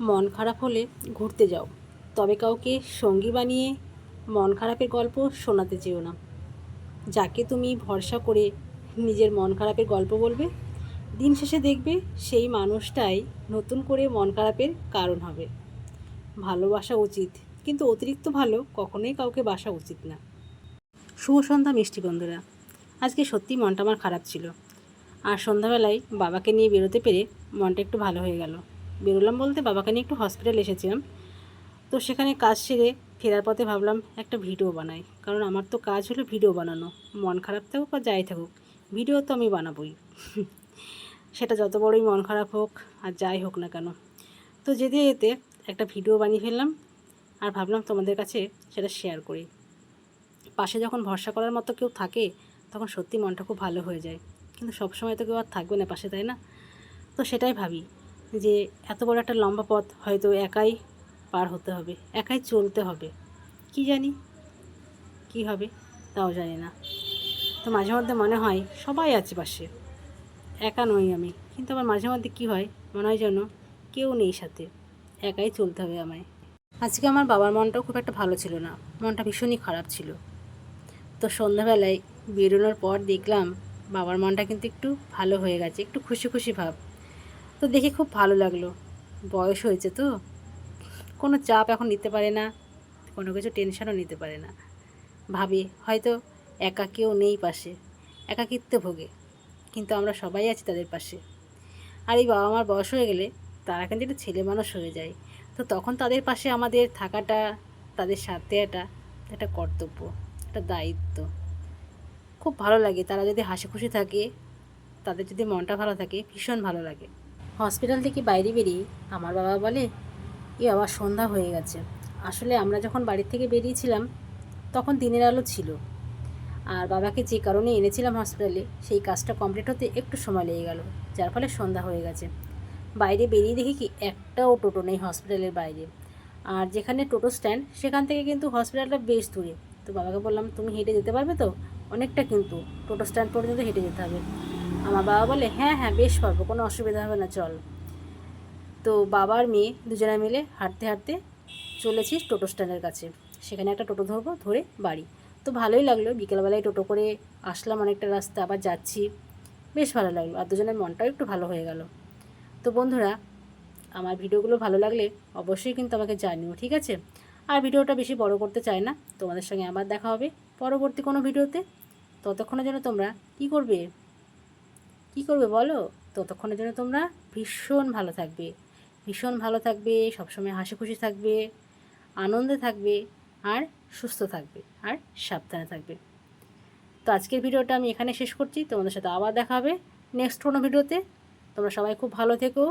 মন খারাপ হলে ঘুরতে যাও। তবে কাউকে সঙ্গী বানিয়ে মন খারাপের গল্প শোনাতে চেও না। যাকে তুমি ভরসা করে নিজের মন খারাপের গল্প বলবে, দিন শেষে দেখবে সেই মানুষটাই নতুন করে মন খারাপের কারণ হবে। ভালোবাসা উচিত, কিন্তু অতিরিক্ত ভালো কখনোই কাউকে বাসা উচিত না। শুভ সন্ধ্যা, মিষ্টি বন্ধুরা। আজকে সত্যি মনটা আমার খারাপ ছিল। আর সন্ধ্যাবেলায় বাবাকে নিয়ে বেরোতে পেরে মনটা একটু ভালো হয়ে গেল। বেরোলাম বলতে বাবাকে নিয়ে একটু হসপিটাল এসেছিলাম। তো সেখানে কাজ সেরে ফেরার পথে ভাবলাম একটা ভিডিও বানাই। কারণ আমার তো কাজ হলো ভিডিও বানানো। মন খারাপ থাকুক বা যাই থাকুক ভিডিও তো আমি বানাবোই। সেটা যত বড়ই মন খারাপ হোক আর যাই হোক না কেন। তো যেতে যেতে একটা ভিডিও বানিয়ে ফেললাম আর ভাবলাম তোমাদের কাছে সেটা শেয়ার করি। পাশে যখন ভরসা করার মতো কেউ থাকে, তখন সত্যি মনটা খুব ভালো হয়ে যায়। কিন্তু সবসময় তো কেউ আর থাকবে না পাশে, তাই না? তো সেটাই ভাবি। যে এত বড় একটা লম্বা পথ হয়তো একাই পার হতে হবে, একাই চলতে হবে। কি জানি? কি হবে? তাও জানি না। তো মাঝে মধ্যে মনে হয় সবাই আছে পাশে। একা নই আমি। কিন্তু আমার মাঝে মধ্যে কী হয়? মনে হয় যেন কেউ নেই সাথে। একাই চলতে হবে আমায়। আজকে আমার বাবার মনটাও খুব একটা ভালো ছিল না। মনটা ভীষণই খারাপ ছিল। তো সন্ধ্যাবেলায় বেরোনোর পর দেখলাম বাবার মনটা কিন্তু একটু ভালো হয়ে গেছে, একটু খুশি খুশি ভাব। তো দেখে খুব ভালো লাগল। বয়স হয়েছে তো। কোনো চাপ এখন নিতে পারে না, কোনো কিছু টেনশনও নিতে পারে না। ভাবে, হয়তো একা কেউ নেই পাশে, একাকিত্বে ভোগে, কিন্তু আমরা সবাই আছি তাদের পাশে। আর এই বাবা মার বয়স হয়ে গেলে তারা কিন্তু একটা ছেলে মানুষ হয়ে যায়। তো তখন তাদের পাশে আমাদের থাকাটা, তাদের সাথে একটা একটা কর্তব্য, একটা দায়িত্ব। খুব ভালো লাগে, তারা যদি হাসি খুশি থাকে, তাদের যদি মনটা ভালো থাকে, ভীষণ ভালো লাগে। হসপিটাল থেকে বাইরে বেরিয়ে আমার বাবা বলে, এ আবার সন্ধ্যা হয়ে গেছে। আসলে আমরা যখন বাড়ির থেকে বেরিয়েছিলাম, তখন দিনের আলো ছিল। আর বাবাকে যে কারণে এনেছিলাম হসপিটালে, সেই কাজটা কমপ্লিট হতে একটু সময় লেগে গেল, যার ফলে সন্ধ্যা হয়ে গেছে। বাইরে বেরিয়ে দেখি কি একটাও টোটো নেই হসপিটালের বাইরে। আর যেখানে টোটো স্ট্যান্ড, সেখান থেকে কিন্তু হসপিটালটা বেশ দূরে। তো বাবাকে বললাম, তুমি হেঁটে যেতে পারবে তো? অনেকটা কিন্তু, টোটো স্ট্যান্ড পর্যন্ত হেঁটে যেতে হবে। আমার বাবা বলে হ্যাঁ হ্যাঁ বেশ পারব, কোনো অসুবিধা হবে না, চল। তো বাবার মেয়ে দুজনে মিলে হাঁটতে হাঁটতে চলেছি টোটো স্ট্যান্ডের কাছে। সেখানে একটা টোটো ধরবো, ধরে বাড়ি। তো ভালোই লাগল, বিকেলবেলায় টোটো করে আসলাম অনেকটা রাস্তা, আবার যাচ্ছি। বেশ ভালো লাগল, আর দুজনের মনটাও একটু ভালো হয়ে গেল। তো বন্ধুরা, আমার ভিডিওগুলো ভালো লাগলে অবশ্যই কিন্তু আমাকে জানিও, ঠিক আছে? আর ভিডিওটা বেশি বড় করতে চাই না, তোমাদের সঙ্গে আবার দেখা হবে পরবর্তী কোনো ভিডিওতে। ততক্ষণের জন্য তোমরা কি করবে? কি করবে বলো? ততক্ষণের জন্য তোমরা ভীষণ ভালো থাকবে। ভীষণ ভালো থাকবে, সবসময় হাসি খুশি থাকবে, আনন্দে থাকবে, আর সুস্থ থাকবে, আর সাবধানে থাকবে। তো আজকের ভিডিওটা আমি এখানে শেষ করছি। তোমাদের সাথে আবার দেখা হবে নেক্সট কোনো ভিডিওতে। তোমরা সবাই খুব ভালো থেকো।